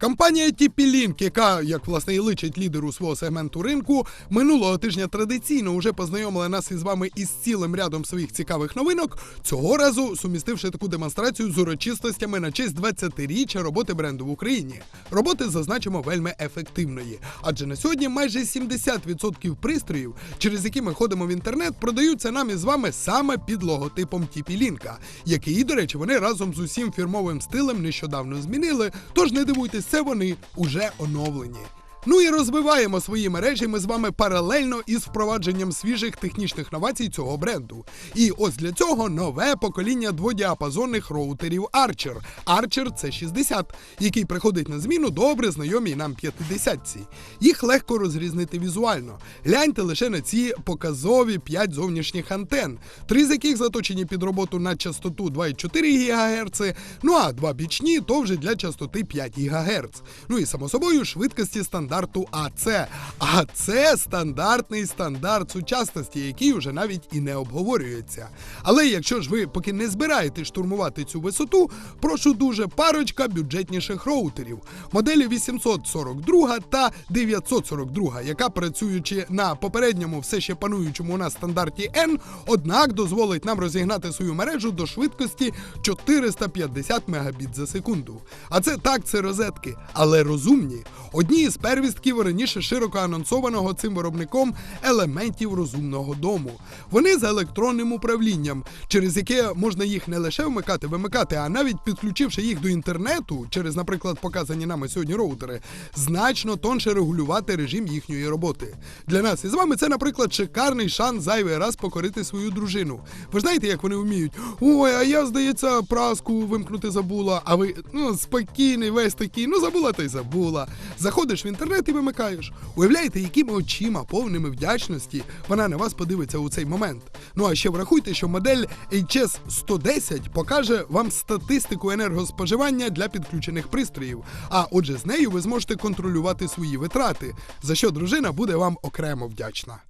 Компанія TP-Link, яка, як власне і личить лідеру свого сегменту ринку, минулого тижня традиційно уже познайомила нас із вами із цілим рядом своїх цікавих новинок. Цього разу сумістивши таку демонстрацію з урочистостями на честь 20-річчя роботи бренду в Україні. Роботи зазначимо вельми ефективної, адже на сьогодні майже 70% пристроїв, через які ми ходимо в інтернет, продаються нам із вами саме під логотипом TP-Link, який, до речі, вони разом з усім фірмовим стилем нещодавно змінили. Тож не дивуйтесь, це вони уже оновлені. Ну і розвиваємо свої мережі ми з вами паралельно із впровадженням свіжих технічних новацій цього бренду. І ось для цього нове покоління дводіапазонних роутерів Archer. Archer C60, який приходить на зміну добре знайомій нам 50-ці. Їх легко розрізнити візуально. Гляньте лише на ці показові 5 зовнішніх антен, три з яких заточені під роботу на частоту 2,4 ГГц, ну а два бічні то вже для частоти 5 ГГц. Ну і само собою швидкості стандарту АЦ. А це стандартний стандарт сучасності, який уже навіть і не обговорюється. Але якщо ж ви поки не збираєте штурмувати цю висоту, прошу дуже парочка бюджетніших роутерів. Моделі 842 та 942, яка працюючи на попередньому все ще пануючому у нас стандарті N, однак дозволить нам розігнати свою мережу до швидкості 450 Мбіт за секунду. А це так, це розетки, але розумні. Одні із первістків раніше широко анонсованого цим виробником елементів розумного дому. Вони з електронним управлінням, через яке можна їх не лише вмикати, вимикати, а навіть підключивши їх до інтернету, через, наприклад, показані нами сьогодні роутери, значно тонше регулювати режим їхньої роботи. Для нас із вами це, наприклад, шикарний шанс зайвий раз покорити свою дружину. Ви знаєте, як вони вміють? Ой, а я, здається, праску вимкнути забула. А ви ну спокійний, весь такий, ну забула та й забула. Заходиш в інтернет і вимикаєш. Уявляєте, якими очима, повними вдячності вона на вас подивиться у цей момент. Ну а ще врахуйте, що модель HS 110 покаже вам статистику енергоспоживання для підключених пристроїв. А отже, з нею ви зможете контролювати свої витрати, за що дружина буде вам окремо вдячна.